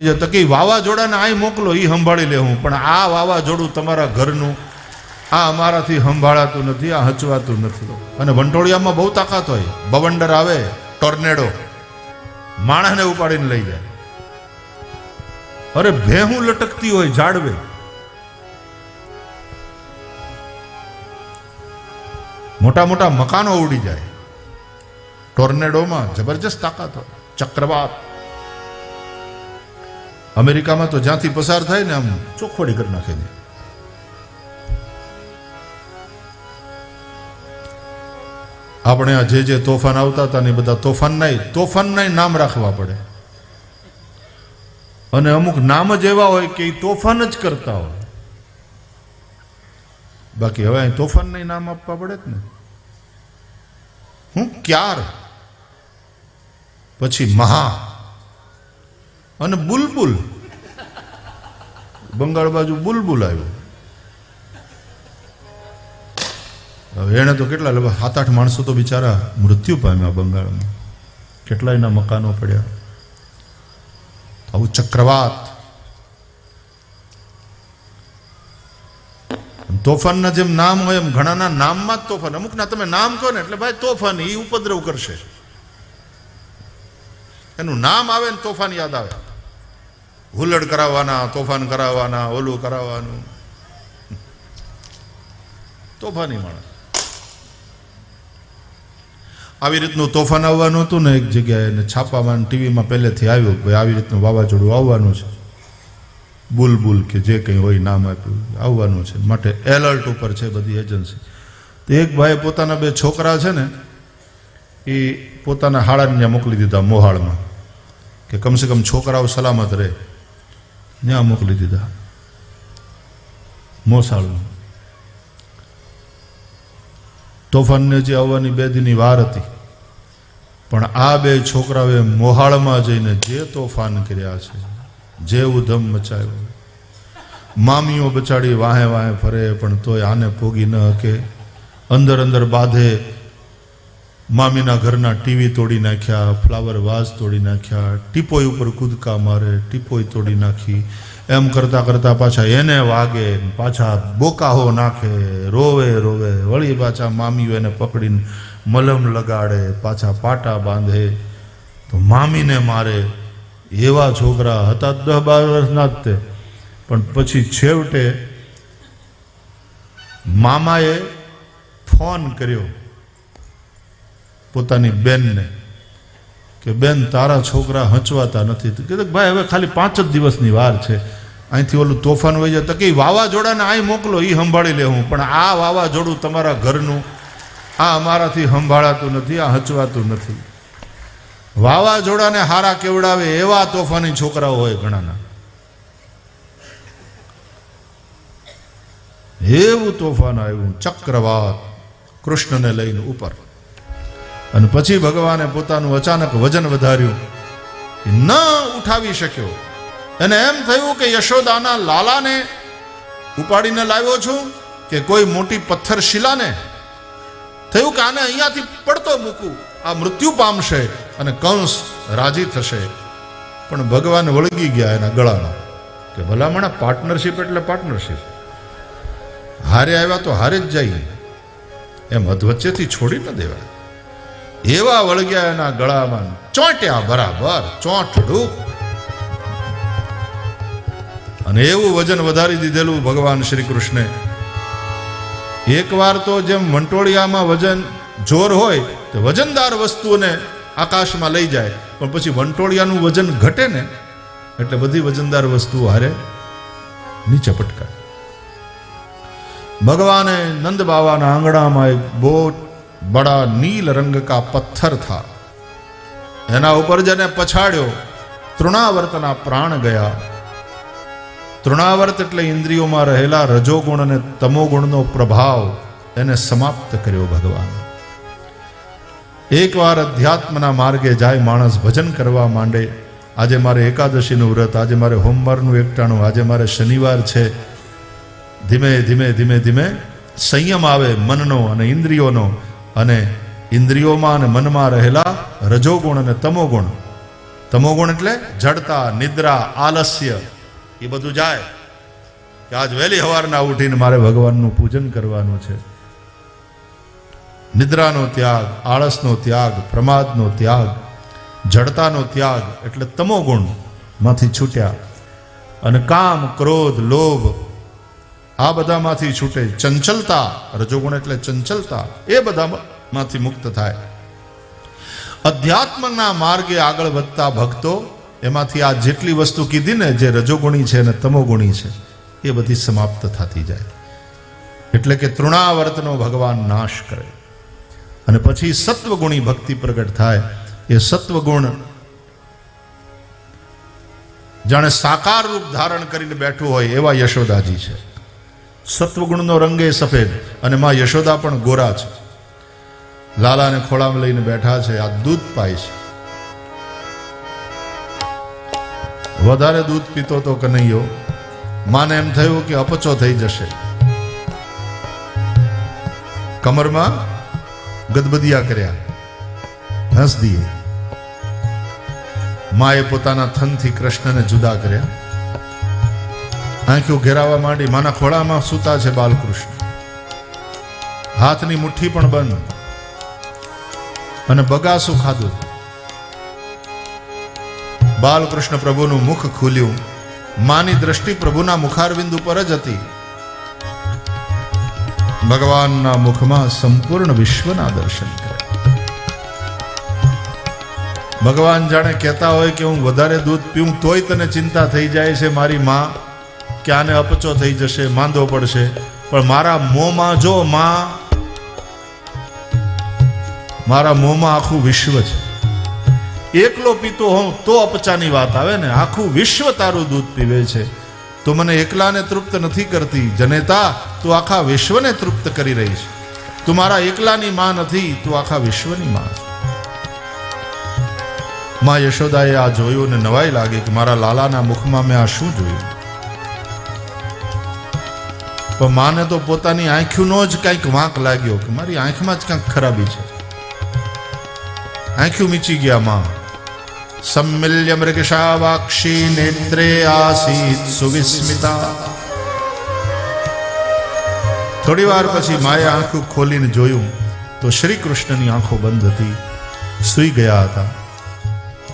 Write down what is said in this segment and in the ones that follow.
જે કે વાવાઝોડાને આય મોકલો એ સંભાળી લે હું. પણ આ વાવાઝોડું તમારા ઘરનું, આ અમારાથી સંભાળાતું નથી, આ હચવાતું નથી. અને વંટોળિયામાં બહુ તાકાત હોય. બવંડર આવે, ટોર્નેડો. માણસને ઉપાડીને લઈ જાય. અરે ભેહું લટકતી હોય ઝાડવે. મોટા મોટા મકાનો ઉડી જાય. ટોર્નેડોમાં જબરજસ્ત તાકાત હોય. ચક્રવાત. અમેરિકામાં તો જ્યાંથી પસાર થાય ને આમ ચોખવડી કરી નાખે છે આપણે આ જે જે તોફાન આવતા હતા ને બધા તોફાનના તોફાનના નામ રાખવા પડે. અને અમુક નામ જ એવા હોય કે એ તોફાન જ કરતા હોય. બાકી હવે અહીં તોફાનના નામ આપવા પડે જ ને. હું ક્યાર? પછી મહા. અને બુલબુલ. બંગાળ બાજુ બુલબુલ આવ્યું. હવે એણે તો કેટલા લગભગ સાત આઠ માણસો તો બિચારા મૃત્યુ પામ્યા બંગાળમાં. કેટલા એના મકાનો પડ્યા. આવું ચક્રવાત. તોફાનના જેમ નામ હોય એમ ઘણાના નામમાં જ તોફાન. અમુકના તમે નામ કહો ને એટલે ભાઈ તોફાન એ ઉપદ્રવ કરશે. એનું નામ આવે ને તોફાન યાદ આવે. હુલ્લડ કરાવવાના, તોફાન કરાવવાના, ઓલું કરાવવાનું. તોફાની માણસ. આવી રીતનું તોફાન આવવાનું હતું ને એક જગ્યાએ ને છાપામાં ટીવીમાં પહેલેથી આવ્યું ભાઈ આવી રીતનું વાવાઝોડું આવવાનું છે. બુલબુલ કે જે કંઈ હોય નામ આપ્યું, આવવાનું છે. માટે એલર્ટ ઉપર છે બધી એજન્સી. તો એક ભાઈ પોતાના બે છોકરા છે ને, એ પોતાના હાળાને મોકલી દીધા મોહાળમાં. કે કમસે કમ છોકરાઓ સલામત રહે. ત્યાં મોકલી દીધા. મોસાળમાં તોફાનને જે આવવાની બે દિનની વાર હતી, પણ આ બે છોકરાઓએ મોહાળમાં જઈને જે તોફાન કર્યા છે, જે ઉધમ મચાવ્યો મામીઓ બચાડી વાહે વાહે ફરે, પણ તોય આને પોગી ન હકે. અંદર અંદર બાંધે મામીના ઘરના ટીવી તોડી નાખ્યા, ફ્લાવર વાઝ તોડી નાખ્યા ટીપોઈ ઉપર કૂદકા મારે ટીપોઈ તોડી નાખી. એમ કરતાં કરતાં પાછા એને વાગે, પાછા બોકાહો નાખે, રોવે રોવે. વળી પાછા મામીઓ એને પકડીને મલમ લગાડે, પાછા પાટા બાંધે. તો મામીને મારે, એવા છોકરા હતા દસ બાર વર્ષના જ તે. પણ પછી છેવટે મામાએ ફોન કર્યો. પોતાની બેનને કે બેન, તારા છોકરા હંચવાતા નથી. કીધું, ભાઈ, હવે ખાલી પાંચ જ દિવસની વાર છે. અહીંથી ઓલું તોફાન હોય જાય. તો કે વાવાઝોડાને અહીં મોકલો એ સંભાળી લે હું. પણ આ વાવાઝોડું તમારા ઘરનું, આ અમારાથી સંભાળાતું નથી, આ હચવાતું નથી. વાવાઝોડાને હારા કેવડાવે એવા તોફાની છોકરાઓ હોય ઘણાના. એવું તોફાન આવ્યું, ચક્રવાત, કૃષ્ણને લઈને ઉપર. અને પછી ભગવાને પોતાનું અચાનક વજન વધાર્યું ન ઉઠાવી શક્યો. એને એમ થયું કે યશોદાના લાલાને ઉપાડીને લાવ્યો છું કે કોઈ મોટી પથ્થર શિલાને થયું કે આને અહીંયાથી પડતો મૂકું. આ મૃત્યુ પામશે અને કંસ રાજી થશે. પણ ભગવાન વળગી ગયા એના ગળાનો કે ભલામણ પાર્ટનરશિપ એટલે પાર્ટનરશિપ. હારે આવ્યા તો હારે જ જઈએ. એમ અધવચ્ચેથી છોડી ન દેવાય. એવા વળગ્યા એના ગળામાં ચોંટ્યા બરાબર ચોંટડું અને એવું વજન વધારી દીધેલું ભગવાન શ્રી કૃષ્ણે એકવાર તો જેમ વંટોળિયામાં વજન જોર હોય, તો વજનદાર વસ્તુઓને આકાશમાં લઈ જાય, પણ પછી વંટોળિયાનું વજન ઘટે ને, એટલે બધી વજનદાર વસ્તુઓ હારે નીચે પટકાય. ભગવાને નંદ બાવાના આંગણામાં એક બહુ બડા નીલ રંગ કા પથ્થર થા. એના ઉપર જેને પછાડ્યો. તૃણાવર્તના પ્રાણ ગયા. તૃણાવર્ત એટલે ઇન્દ્રિયોમાં રહેલા રજોગુણ અને તમોગુણનો પ્રભાવ એને સમાપ્ત કર્યો ભગવાન. એકવાર અધ્યાત્મના માર્ગે જાય માણસ ભજન કરવા માંડે. આજે મારે એકાદશીનું વ્રત, આજે મારે હોમવારનું એકટાણું, આજે મારે શનિવાર છે. ધીમે ધીમે ધીમે ધીમે સંયમ આવે મનનો અને ઇન્દ્રિયોનો. અને ઇન્દ્રિયોમાં અને મનમાં રહેલા રજોગુણ અને તમોગુણ. તમોગુણ એટલે જડતા, નિદ્રા, આલસ્ય. એ બધું જાય. કે આજ વહેલી સવારના ઉઠીને મારે ભગવાનનું પૂજન કરવાનું છે. નિદ્રાનો ત્યાગ, આળસનો ત્યાગ, પ્રમાદનો ત્યાગ, જડતાનો ત્યાગ એટલે તમોગુણમાંથી છૂટ્યા. અને કામ, ક્રોધ, લોભ આ બધામાંથી છૂટે ચંચલતા, રજોગુણ એટલે ચંચલતા, એ બધામાંથી મુક્ત થાય. અધ્યાત્મના માર્ગે આગળ વધતા ભક્તો, એમાંથી આ જેટલી વસ્તુ કીધી ને જે રજોગુણી છે અને તમોગુણી છે, એ બધી સમાપ્ત થતી જાય. એટલે કે તૃણાવર્તનો ભગવાન નાશ કરે. અને પછી સત્વગુણી ભક્તિ પ્રગટ થાય. એ સત્વગુણ જાણે સાકાર રૂપ ધારણ કરીને બેઠું હોય એવા યશોદાજી છે. સત્વગુણનો રંગ એ સફેદ અને માં યશોદા પણ ગોરા છે. લાલાને ખોળામાં લઈને બેઠા છે, આ દૂધ પાય છે. વધારે દૂધ પીતો તો કનૈયો માને એમ થયું કે અપચો થઈ જશે. કમરમાં ગદબદિયા કર્યા. હસ દીએ. માએ પોતાના થનથી કૃષ્ણને જુદા કર્યા. આંખો ઘેરાવા માંડી માના ખોળામાં સૂતા છે બાલકૃષ્ણ. હાથની મુઠ્ઠી પણ બંધ અને બગાસું ખાધું. બાલકૃષ્ણ પ્રભુનું મુખ ખુલ્યું. માની દ્રષ્ટિ પ્રભુના મુખારવિંદ ઉપર જ હતી. ભગવાનના મુખમાં સંપૂર્ણ વિશ્વના દર્શન કર્યા ભગવાન જાણે કહેતા હોય કે હું વધારે દૂધ પીઉં તોય તને ચિંતા થઈ જાય છે મારી માં. કે આને અપચો થઈ જશે, માંદો પડશે. પણ મારા મોંમાં જો માં, મારા મોંમાં આખું વિશ્વ છે. એકલો પીતો હોઉં તો અપચાની વાત આવે ને. આખું વિશ્વ તારું દૂધ પીવે છે. તો મને એકલાને તૃપ્ત નથી કરતી. જનેતા, તું આખા વિશ્વને તૃપ્ત કરી રહી છે. તું મારા એકલાની માં નથી, તું આખા વિશ્વની માં છે. માં યશોદાએ આ જોયું ને નવાઈ લાગી કે મારા લાલાના મુખમાં મેં આ શું જોયું? પણ માને તો પોતાની આંખનો જ કંઈક વાંક લાગ્યો કે મારી આંખમાં જ કંઈક ખરાબી છે. આંખ્યું મીચી ગયા માં. સંમિલ્ય મૃગશાવાક્ષી નેત્રે આસીત સુવિસ્મિતા. થોડી વાર પછી માએ આંખું ખોલીને જોયું તો શ્રી કૃષ્ણની આંખો બંધ હતી. સૂઈ ગયા હતા.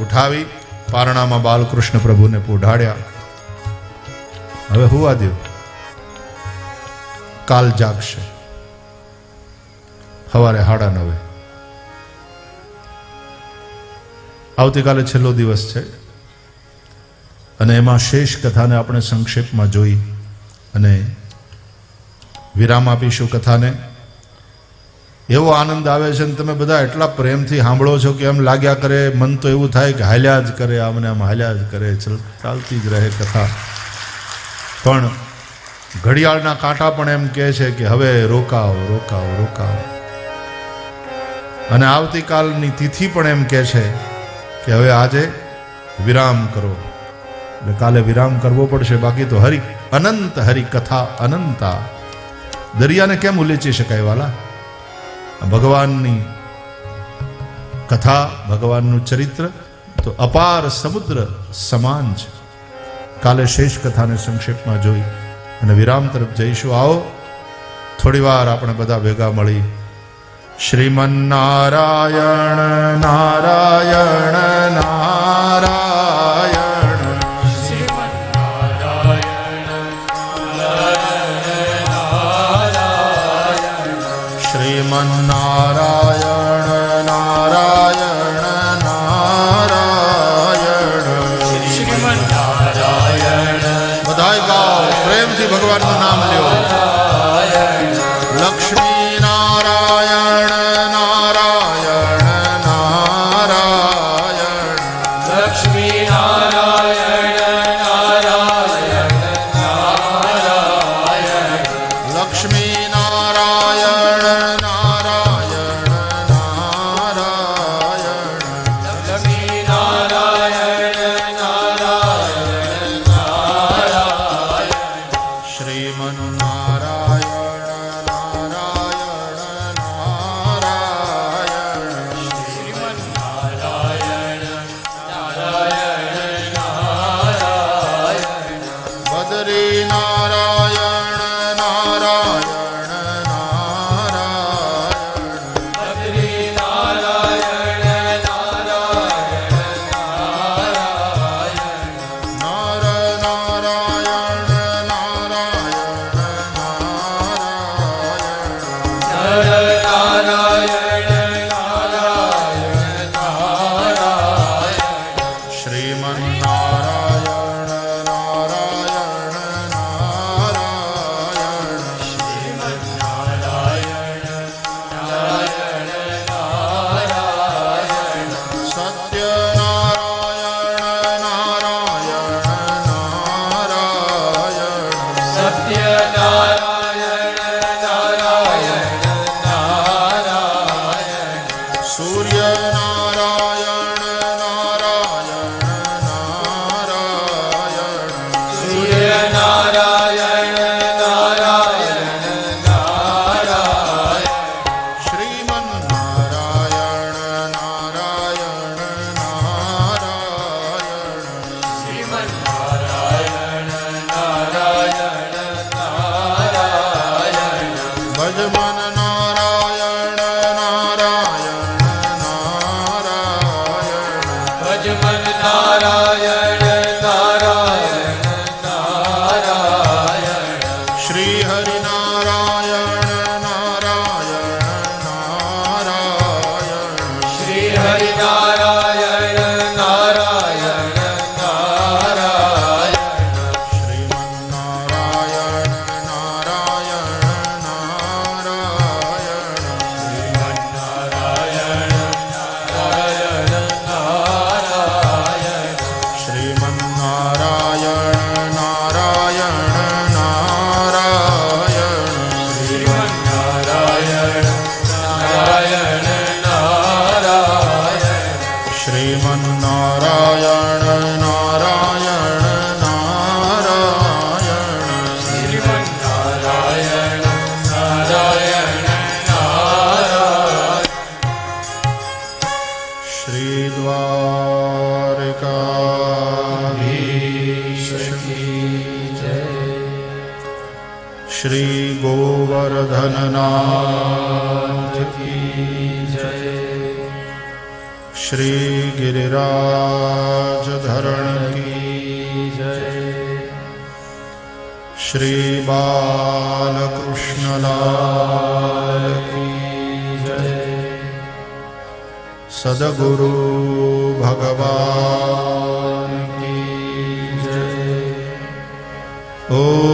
ઉઠાવી પારણામાં બાલકૃષ્ણ પ્રભુને પોઢાડ્યા. હવે હુવા દો કાલ જાગશે. સવારે હાડા નવે. આવતીકાલે છેલ્લો દિવસ છે. અને એમાં શેષ કથાને આપણે સંક્ષેપમાં જોઈ અને વિરામ આપીશું કથાને. એવો આનંદ આવે છે ને તમે બધા એટલા પ્રેમથી સાંભળો છો કે એમ લાગ્યા કરે, મન તો એવું થાય કે હાલ્યા જ કરે, આમને આમ હાલ્યા જ કરે ચલ ચાલતી જ રહે કથા. પણ ઘડિયાળના કાંટા પણ એમ કહે છે કે હવે રોકાવો રોકાવો રોકાવો અને આવતીકાલની તિથિ પણ એમ કહે છે કે હવે આજે વિરામ કરો. એટલે કાલે વિરામ કરવો પડશે, બાકી તો હરિ અનંત હરિ કથા અનંતા. દરિયાને કેમ ઉલેચી શકાય વાલા? ભગવાનની કથા, ભગવાનનું ચરિત્ર તો અપાર સમુદ્ર સમાન છે. કાલે શેષ કથાને સંક્ષેપમાં જોઈ. અને વિરામ તરફ જઈશું. આવો. થોડી વાર આપણે બધા ભેગા મળી. શ્રીમન્નારાયણ નારાયણ નારાયણ. श्रीगोवर्धनना श्रीगिरिराजधरण श्रीबालकृष्णना ओ